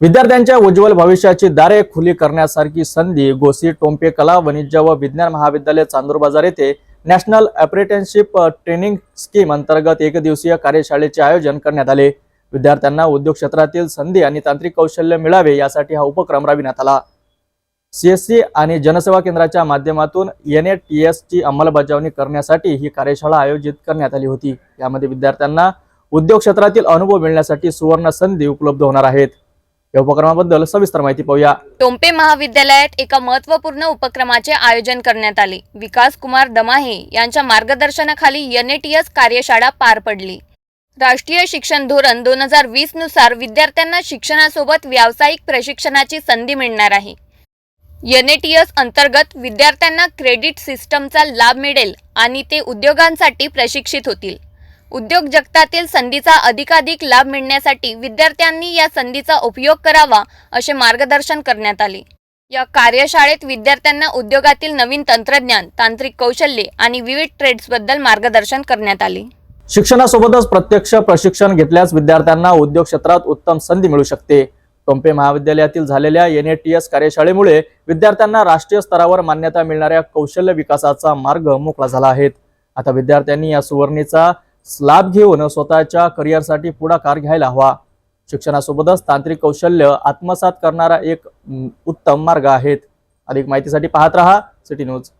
विद्यार्थ्यांच्या उज्ज्वल भविष्याची दारे खुली करण्यासारखी संधी गोसी टोंपे कला वाणिज्य व विज्ञान महाविद्यालय चांदूर बाजार येथे नॅशनल अप्रेंटिसशिप ट्रेनिंग स्कीम अंतर्गत एक दिवसीय कार्यशाळेचे आयोजन करण्यात आले. विद्यार्थ्यांना उद्योग क्षेत्रातील संधी आणि तांत्रिक कौशल्य मिळावे यासाठी हा उपक्रम राबविण्यात आला. सीएससी आणि जनसेवा केंद्राच्या माध्यमातून एन टी एस ची अंमलबजावणी करण्यासाठी ही कार्यशाळा आयोजित करण्यात आली होती. यामध्ये विद्यार्थ्यांना उद्योग क्षेत्रातील अनुभव मिळण्यासाठी सुवर्ण संधी उपलब्ध होणार आहेत. या उपक्रमाबद्दल सविस्तर माहिती पाहूया. टोंपे महाविद्यालयात एका महत्त्वपूर्ण उपक्रमाचे आयोजन करण्यात आले. विकास कुमार दमाहे यांच्या मार्गदर्शनाखाली एनएटीएस कार्यशाळा पार पडली. राष्ट्रीय शिक्षण धोरण दोन हजार वीसनुसार विद्यार्थ्यांना शिक्षणासोबत व्यावसायिक प्रशिक्षणाची संधी मिळणार आहे. एनएटीएस अंतर्गत विद्यार्थ्यांना क्रेडिट सिस्टमचा लाभ मिळेल आणि ते उद्योगांसाठी प्रशिक्षित होतील. उद्योग जगतातील संधीचा अधिकाधिक लाभ मिळण्यासाठी विद्यार्थ्यांनी या संधीचा उपयोग करावा असे मार्गदर्शन करण्यात आले. या कार्यशाळेत विद्यार्थ्यांना उद्योगातील नवीन तंत्रज्ञान तांत्रिक कौशल्ये आणि विविध ट्रेड्सबद्दल मार्गदर्शन करण्यात आले. शिक्षणासोबतच प्रत्यक्ष प्रशिक्षण घेतल्यास विद्यार्थ्यांना उद्योग क्षेत्रात उत्तम संधी मिळू शकते. टोंपे महाविद्यालयातील झालेल्या एन ए टी एस कार्यशाळेमुळे विद्यार्थ्यांना राष्ट्रीय स्तरावर मान्यता मिळणाऱ्या कौशल्य विकासाचा मार्ग मोकळा झाला आहे. आता विद्यार्थ्यांनी या सुवर्णीचा लाभ घेऊन स्वतःच्या करिअरसाठी पुढाकार घ्यायला हवा. शिक्षणासोबतच तांत्रिक कौशल्य आत्मसात करणारा एक उत्तम मार्ग आहेत. अधिक माहितीसाठी पाहत रहा सिटी न्यूज.